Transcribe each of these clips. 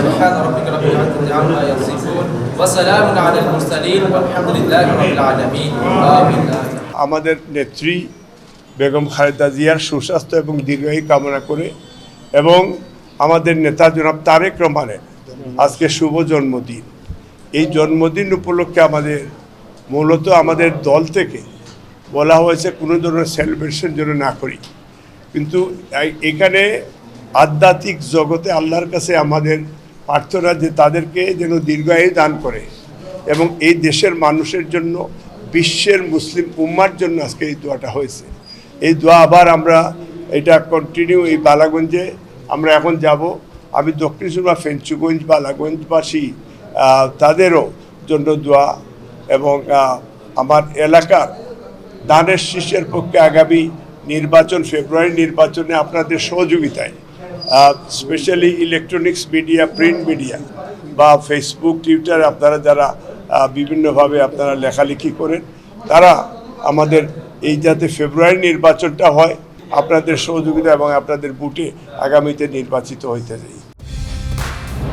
سبحان ربك رب العزة عما يصفون وسلام على المرسلين والحمد لله رب العالمين آمين আমাদের নেত্রী বেগম খালেদা জিয়ার সুস্বাস্থ্য এবং দীর্ঘায়ু কামনা করে এবং আমাদের নেতা জনাব তারেক রহমানের আজকে শুভ জন্মদিন এই জন্মদিন উপলক্ষে আমাদের মূলত আমাদের দল থেকে বলা হয়েছে কোনো ধরনের সেলিব্রেশন যেন না করি কিন্তু এই- এখানে আধ্যাত্মিক জগতে আল্লাহর কাছে আমাদের প্রার্থনা যে তাদেরকে যেন দীর্ঘায়ু দান করে এবং এই দেশের মানুষের জন্য, বিশ্বের মুসলিম উম্মার জন্য আজকে এই দোয়াটা হয়েছে। এই দোয়া আবার আমরা এটা কন্টিনিউ এই বালাগঞ্জে, আমরা এখন যাব। আমি দক্ষিণ সুরমা, ফেঞ্চুগঞ্জ, বালাগঞ্জবাসী তাদেরও জন্য দোয়া এবং আমার এলাকার দানের শীর্ষের পক্ষে আগামী নির্বাচন, ফেব্রুয়ারি নির্বাচনে আপনাদের সহযোগিতায় specially electronics media print media বা ফেসবুক টুইটার আপনারা যারা বিভিন্নভাবে আপনারা লেখালেখি করেন তারা আমাদের এই যাতে ফেব্রুয়ারি নির্বাচনটা হয় আপনাদের সহযোগিতা এবং আপনাদের বুটে আগামীতে নির্বাচিত হইতে যাই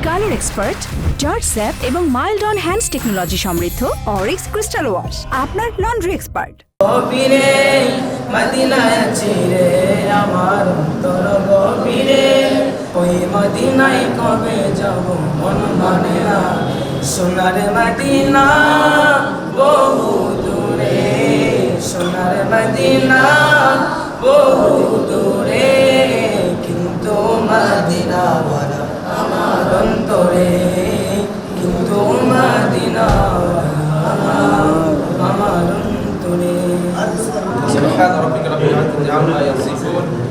কালার এক্সপার্ট জর্জ স্যাপ এবং মাইল্ড অন হ্যান্ডস টেকনোলজি সমৃদ্ধ অরিক্স ক্রিস্টাল ওয়াশ আপনার লন্ড্রি এক্সপার্ট ওই মদিনায় কবে যাব মন মানে না সোনার মদিনা বহু দূরে সোনার মদিনা বহু দূরে কিন্তু মদিনা বলা আমার অন্তরে কিন্তু মদিনা আমার আমার অন্তরে سبحان ربك رب العزة عما يصفون